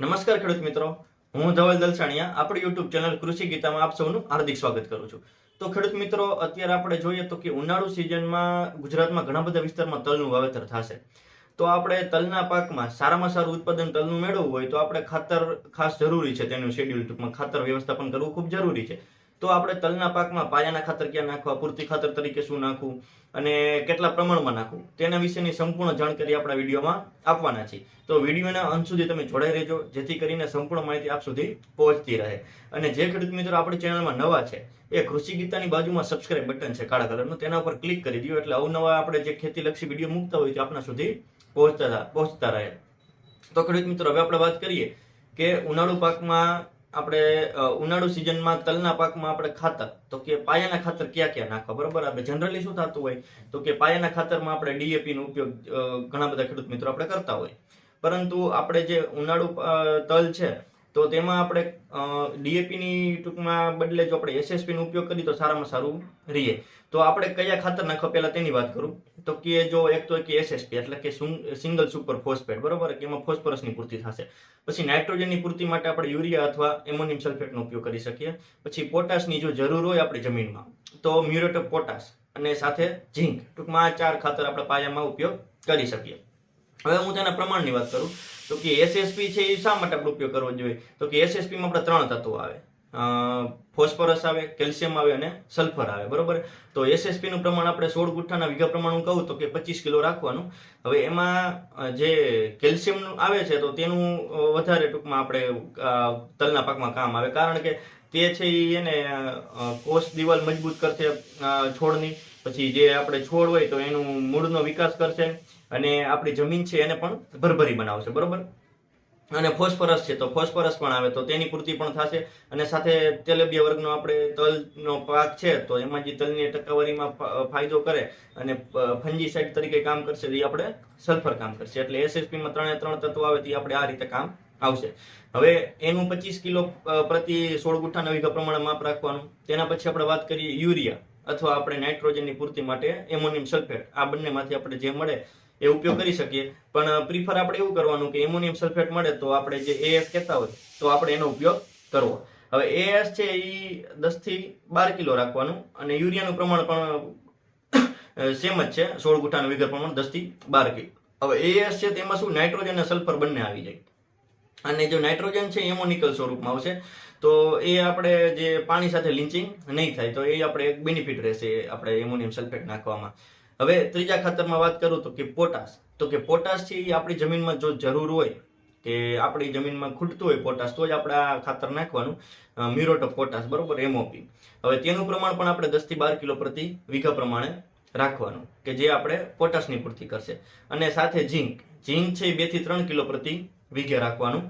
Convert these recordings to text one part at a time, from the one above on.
નમસ્કાર ખેડૂત મિત્રો. હું ધવલ દલસાણિયા. આપણી યુટ્યુબ ચેનલ કૃષિ ગીતામાં આપ સૌનું હાર્દિક સ્વાગત કરું છું. તો ખેડૂત મિત્રો, અત્યારે આપણે જોઈએ તો કે ઉનાળુ સિઝનમાં ગુજરાતમાં ઘણા બધા વિસ્તારમાં તલનું વાવેતર થશે. તો આપણે તલના પાકમાં સારામાં સારું ઉત્પાદન તલનું મેળવવું હોય તો આપણે ખાતર ખાસ જરૂરી છે. તેનું શેડ્યુલ ટૂંકમાં ખાતર વ્યવસ્થાપન કરવું ખૂબ જરૂરી છે. તો આપણે તલના પાકમાં પાયાના ખાતર ક્યાં નાખવા, પૂરતી ખાતર તરીકે શું નાખવું અને કેટલા પ્રમાણમાં નાખવું, તેના વિશેની સંપૂર્ણ જાણકારી આપણા વિડીયોમાં આપવાના છે. તો વિડીયોના અંત સુધી તમે જોડાઈ રહેજો, જેથી કરીને સંપૂર્ણ માહિતી આપ સુધી પહોંચતી રહે. અને જે ખેડૂત મિત્રો આપણી ચેનલમાં નવા છે, એ કૃષિ ગીતાની બાજુમાં સબસ્ક્રાઇબ બટન છે, કાળા કલરનું, તેના ઉપર ક્લિક કરી દો, એટલે અવનવા આપણે જે ખેતીલક્ષી વીડિયો મૂકતા હોય તે આપણા સુધી પહોંચતા પહોંચતા રહે. તો ખેડૂત મિત્રો, હવે આપણે વાત કરીએ કે ઉનાળુ પાકમાં આપણે ઉનાળુ સિઝનમાં તલના પાકમાં આપણે ખાતર, તો કે પાયાના ખાતર ક્યાં ક્યાં નાખવા? બરોબર? આપણે જનરલી શું થતું હોય? તો કે પાયાના ખાતરમાં આપણે ડીએપી નો ઉપયોગ ઘણા બધા ખેડૂત મિત્રો આપણે કરતા હોય. પરંતુ આપણે જે ઉનાળુ તલ છે તો તેમાં આપણે ડીએપીની ટૂંકમાં બદલે જો આપણે એસએસપીનો ઉપયોગ કરીએ તો સારામાં સારું રહીએ. તો આપણે કયા ખાતર નાખવા પહેલાં તેની વાત કરું? તો કે જો એક તો કે એસએસપી એટલે કે સિંગલ સુપર ફોસ્ફેટ, બરોબર? કે એમાં ફોસ્ફરસની પૂર્તિ થશે. પછી નાઇટ્રોજનની પૂર્તિ માટે આપણે યુરિયા અથવા એમોનિયમ સલ્ફેટનો ઉપયોગ કરી શકીએ. પછી પોટાશની જો જરૂર હોય આપણી જમીનમાં, તો મ્યુરેટ પોટાશ અને સાથે ઝીંક, ટૂંકમાં આ ચાર ખાતર આપણે પાયામાં ઉપયોગ કરી શકીએ. હવે હું તેના પ્રમાણની વાત કરું, તો કે એસએસપી છે એ શા માટે આપણે ઉપયોગ કરવો જોઈએ? તો કે એસએસપીમાં આપણે ત્રણ તત્વો આવે. ફોસ્ફરસ આવે, કેલ્શિયમ આવે અને સલ્ફર આવે, બરોબર? તો એસએસપીનું પ્રમાણ આપણે સોળ ગુઠ્ઠાના વીઘા પ્રમાણ હું કહું તો કે પચીસ કિલો રાખવાનું. હવે એમાં જે કેલ્શિયમ આવે છે તો તેનું વધારે ટૂંકમાં આપણે તલના પાકમાં કામ આવે. કારણ કે તે છે એને કોષ દિવાલ મજબૂત કરશે છોડની. પછી જે આપણે છોડ હોય તો એનું મૂળનો વિકાસ કરશે અને આપણી જમીન છે એને પણ ભરભરી બનાવશે, બરોબર? અને ફોસ્ફરસ છે તો ફોસ્ફરસ પણ આવે તો તેની પૂર્તિ પણ થશે અને સાથે તેલબિયા વર્ગનો આપણે તલનો પાક છે તો એમાં જે તલની ટકાવારીમાં ફાયદો કરે અને ફંજીસાઇડ તરીકે કામ કરશે એ આપણે સલ્ફર કામ કરશે. એટલે એસએસપીમાં ત્રણે ત્રણ તત્વો આવે તે આપણે આ રીતે કામ આવશે. હવે એનું પચીસ કિલો પ્રતિ સોળ ગુઠ્ઠાના વીઘા પ્રમાણે માપ રાખવાનું. તેના પછી આપણે વાત કરીએ યુરિયા. અથવા આપણે નાઇટ્રોજનની પૂર્તિ માટે એમોનિયમ સલ્ફેટ, આ બંનેમાંથી આપણે જે મળે એ ઉપયોગ કરી શકીએ. પણ પ્રિફર આપણે એવું કરવાનું કે એમોનિયમ સલ્ફેટ મળે તો આપણે જે એએસ કહેતા હોય, તો આપણે એનો ઉપયોગ કરવો. હવે એએસ છે એ દસથી બાર કિલો રાખવાનું અને યુરિયાનું પ્રમાણ પણ સેમ જ છે. સોળ ગુઠાનું વિગર પ્રમાણ દસથી બાર કિલો. હવે એએસ છે તેમાં શું? નાઇટ્રોજન અને સલ્ફર બંને આવી જાય. અને જો નાઇટ્રોજન છે એમોનિકલ સ્વરૂપમાં આવશે તો એ આપણે જે પાણી સાથે લિંચિંગ નહીં થાય, તો એ આપણે એક બેનિફિટ રહેશે આપણે એમોનિયમ સલ્ફેટ નાખવામાં. હવે ત્રીજા ખાતરમાં વાત કરું તો કે પોટાશ. તો કે પોટાશથી આપણી જમીનમાં જો જરૂર હોય, કે આપણી જમીનમાં ખૂટતું હોય પોટાશ, તો જ આપણે આ ખાતર નાખવાનું મ્યુરોટ ઓફ પોટાશ, બરોબર, એમઓપી. હવે તેનું પ્રમાણ પણ આપણે દસથી બાર કિલો પ્રતિ વીઘા પ્રમાણે રાખવાનું, કે જે આપણે પોટાશની પૂર્તિ કરશે. અને સાથે ઝીંક. ઝીંક છે બેથી ત્રણ કિલો પ્રતિ વીઘે રાખવાનું.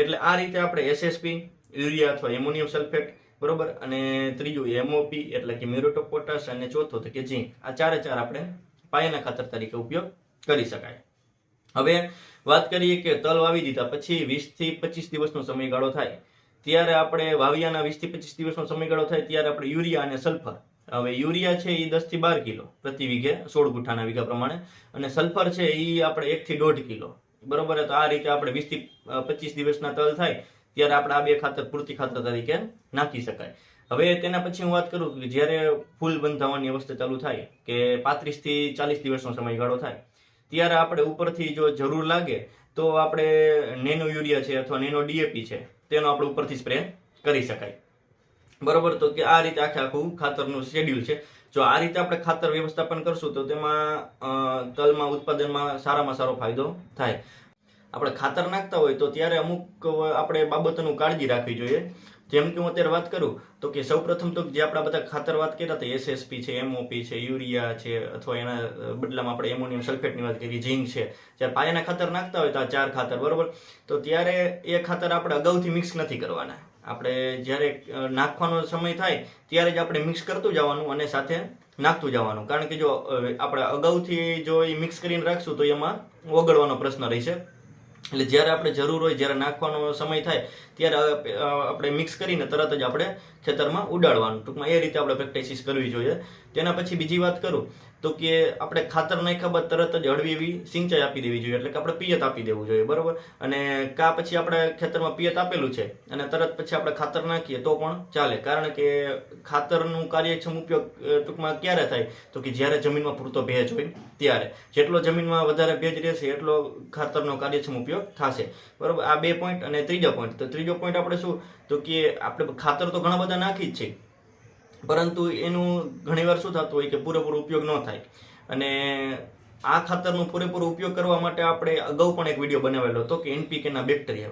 એટલે આ રીતે આપણે એસએસપી યુરિયા અથવા એમોનિયમ સલ્ફેટ, બરોબર? અને ત્રીજું એમઓપી એટલે કે મ્યુરેટ પોટાશ અને ચોથો તો કે ઝીંક આ ચારે ચાર આપણે પાયાના ખાતર તરીકે ઉપયોગ કરી શકાય. હવે વાત કરીએ કે તલ વાવી દીધા પછી વીસથી પચીસ દિવસનો સમયગાળો થાય. ત્યારે આપણે વાવિયાના વીસથી પચીસ દિવસનો સમયગાળો થાય ત્યારે આપણે યુરિયા અને સલ્ફર. હવે યુરિયા છે એ દસથી બાર કિલો પ્રતિ વીઘે, સોળ ગુઠાના વીઘા પ્રમાણે. અને સલ્ફર છે એ આપણે એકથી દોઢ કિલો. બરોબર? તો આ રીતે આપણે વીસથી પચીસ દિવસના તલ થાય. ત્યારે આપણે આ બે ખાતર, પૂરતી ખાતર તરીકે નાખી શકાય. હવે તેના પછી હું વાત કરું કે જ્યારે ફૂલ બંધાવવાની અવસ્થા ચાલુ થાય કે પાંત્રીસથી ચાલીસ દિવસનો સમયગાળો થાય, ત્યારે આપણે ઉપરથી જો જરૂર લાગે તો આપણે નેનો યુરિયા છે અથવા નેનો ડીએપી છે તેનો આપણે ઉપરથી સ્પ્રે કરી શકાય. બરોબર? તો કે આ રીતે આખે આખું ખાતરનું શેડ્યુલ છે. જો આ રીતે આપણે ખાતર વ્યવસ્થાપન કરશું તો તેમાં તલમાં, ઉત્પાદનમાં સારામાં સારો ફાયદો થાય. આપણે ખાતર નાખતા હોય તો ત્યારે અમુક આપણે બાબતોનું કાળજી રાખવી જોઈએ. જેમ કે હું અત્યારે વાત કરું, તો કે સૌપ્રથમ તો જે આપણા બધા ખાતર વાત કર્યા હતા એસએસપી છે એમઓપી છે, યુરિયા છે, અથવા એના બદલામાં આપણે એમોનિયમ સલ્ફેટની વાત કરી, ઝીંક છે. જ્યારે પાયાના ખાતર નાખતા હોય તો આ ચાર ખાતર, બરોબર? તો ત્યારે એ ખાતર આપણે અગાઉથી મિક્સ નથી કરવાના. આપણે જ્યારે નાખવાનો સમય થાય, ત્યારે જ આપણે મિક્સ કરતું જવાનું અને સાથે નાખતું જવાનું. કારણ કે જો આપણે અગાઉથી જો એ મિક્સ કરીને રાખશું તો એમાં ઓગળવાનો પ્રશ્ન રહેશે. એટલે જ્યારે આપણે જરૂર હોય, જ્યારે નાખવાનો સમય થાય, ત્યારે આપણે મિક્સ કરીને તરત જ આપણે ખેતરમાં ઉડાડવાનું. ટૂંકમાં એ રીતે આપણે પ્રેક્ટિસિસ કરવી જોઈએ. તેના પછી બીજી વાત કરું. તો કે આપણે ખાતર નાખ્યા બાદ તરત જ હળવી એવી સિંચાઈ આપી દેવી જોઈએ, એટલે કે આપણે પિયત આપી દેવું જોઈએ, બરોબર? અને કા પછી આપણે ખેતરમાં પિયત આપેલું છે, અને તરત પછી આપણે ખાતર નાખીએ તો પણ ચાલે. કારણ કે ખાતરનું કાર્યક્ષમ ઉપયોગ ટૂંકમાં ક્યારે થાય? તો કે જ્યારે જમીનમાં પૂરતો ભેજ હોય ત્યારે. જેટલો જમીનમાં વધારે ભેજ રહેશે, એટલો ખાતરનો કાર્યક્ષમ ઉપયોગ થશે. બરોબર? આ બે પોઈન્ટ અને ત્રીજો પોઈન્ટ તો ત્રીજો પોઈન્ટ આપણે શું? તો કે આપણે ખાતર તો ઘણા બધા નાખી જ છે. પરંતુ એનું ઘણીવાર શું થતું હોય કે પૂરેપૂરો ઉપયોગ ન થાય. અને આ ખાતરનો પૂરેપૂરો ઉપયોગ કરવા માટે આપણે અગાઉ પણ એક વીડિયો બનાવેલો હતો કે એનપીકેના બેક્ટેરિયા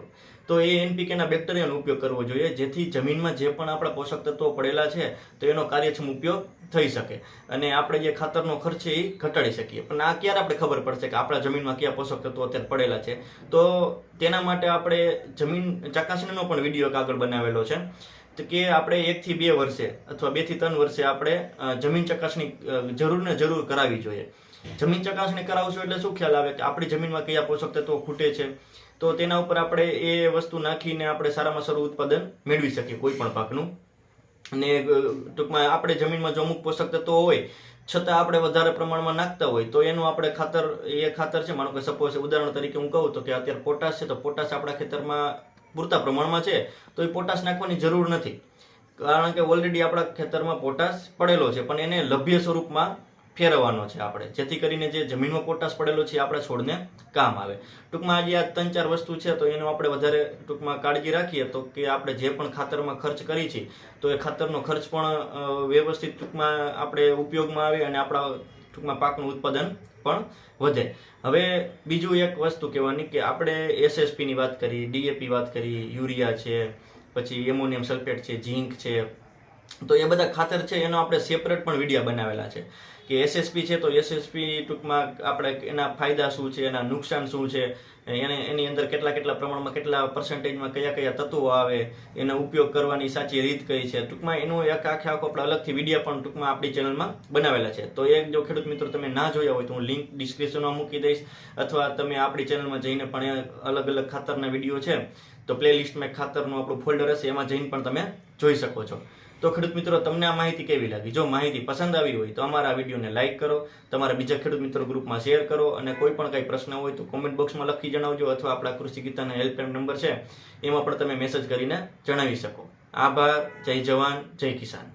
તો એ એનપીકેના બેક્ટેરિયાનો ઉપયોગ કરવો જોઈએ, જેથી જમીનમાં જે પણ આપણા પોષક તત્વો પડેલા છે, તો એનો કાર્યક્ષમ ઉપયોગ થઈ શકે. અને આપણે જે ખાતરનો ખર્ચ એ ઘટાડી શકીએ. પણ આ ક્યારે આપણે ખબર પડશે કે આપણા જમીનમાં કયા પોષક તત્વો અત્યારે પડેલા છે? તો તેના માટે આપણે જમીન, ચકાસણીનો પણ વીડિયો આગળ બનાવેલો છે. કે આપણે એકથી બે વર્ષે અથવા બેથી ત્રણ વર્ષે આપણે જમીન ચકાસણી જરૂર ને જરૂર કરાવવી જોઈએ. જમીન ચકાસણી કરાવશું એટલે શું ખ્યાલ આવે? કે આપણી જમીનમાં કયા પોષક તત્વો ખૂટે છે? તો તેના ઉપર આપણે એ વસ્તુ નાખીને આપણે સારામાં સારું ઉત્પાદન મેળવી શકીએ કોઈ પણ પાકનું. અને ટૂંકમાં આપણે જમીનમાં જો અમુક પોષક તત્વો હોય, છતાં આપણે વધારે પ્રમાણમાં નાખતા હોય, તો એનું આપણે ખાતર, એ ખાતર છે, માનો કે સપોઝ ઉદાહરણ તરીકે હું કહું તો કે અત્યારે પોટાશ છે, તો પોટાશ આપણા ખેતરમાં પૂરતા પ્રમાણમાં છે, તો એ પોટાશ નાખવાની જરૂર નથી. કારણ કે ઓલરેડી આપણા ખેતરમાં પોટાશ પડેલો છે, પણ એને લભ્ય સ્વરૂપમાં ફેરવવાનો છે આપણે. જેથી કરીને જે જમીનમાં પોટાશ પડેલો છે આપણા છોડને કામ આવે. ટૂંકમાં આજે આ ત્રણ ચાર વસ્તુ છે, તો એનો આપણે વધારે ટૂંકમાં કાળજી રાખીએ, તો કે આપણે જે પણ ખાતરમાં ખર્ચ કરી છે, તો એ ખાતરનો ખર્ચ પણ વ્યવસ્થિત ટૂંકમાં આપણે ઉપયોગમાં આવે અને આપણા ટૂંકમાં પાકનું ઉત્પાદન પણ વધે. હવે બીજું એક વસ્તુ કહેવાની કે આપણે એસએસપીની વાત કરી ડીએપી વાત કરી, યુરિયા છે, પછી એમોનિયમ સલ્ફેટ છે, ઝીંક છે. તો એ બધા ખાતર છે, એનો આપણે સેપરેટ પણ વિડીયા બનાવેલા છે. કે એસએસપી છે, તો એસએસપી ટૂંકમાં આપણે એના ફાયદા શું છે, એના નુકસાન શું છે, એને, એની અંદર કેટલા કેટલા પ્રમાણમાં કેટલા પર્સન્ટેજમાં કયા કયા તત્વો આવે, એનો ઉપયોગ કરવાની સાચી રીત કઈ છે. ટૂંકમાં એનું એક આખે આખો આપણે અલગથી વીડિયો પણ ટૂંકમાં આપણી ચેનલમાં બનાવેલા છે. તો એ જો ખેડૂત મિત્રો તમે ના જોયા હોય તો હું લિંક ડિસ્ક્રિપ્શનમાં મૂકી દઈશ, અથવા તમે આપણી ચેનલમાં જઈને પણ અલગ અલગ ખાતરના વીડિયો છે, તો પ્લેલિસ્ટમાં એક ખાતરનું આપણું ફોલ્ડર હશે, એમાં જઈને પણ તમે જોઈ શકો છો. તો ખેડૂત મિત્રો, તમને આ માહિતી કેવી લાગી? જો માહિતી પસંદ આવી હોય તો અમારા વિડીયોને લાઇક કરો, તમારા બીજા ખેડૂત મિત્રો ગ્રુપમાં શેર કરો અને કોઈ પણ કંઈ પ્રશ્ન હોય તો કોમેન્ટ બોક્સમાં લખી જણાવજો અથવા આપણા કૃષિ ગીતાના હેલ્પલાઇન નંબર છે, એમાં પણ તમે મેસેજ કરીને જણાવી શકો. આભાર, જય જવાન, જય કિસાન.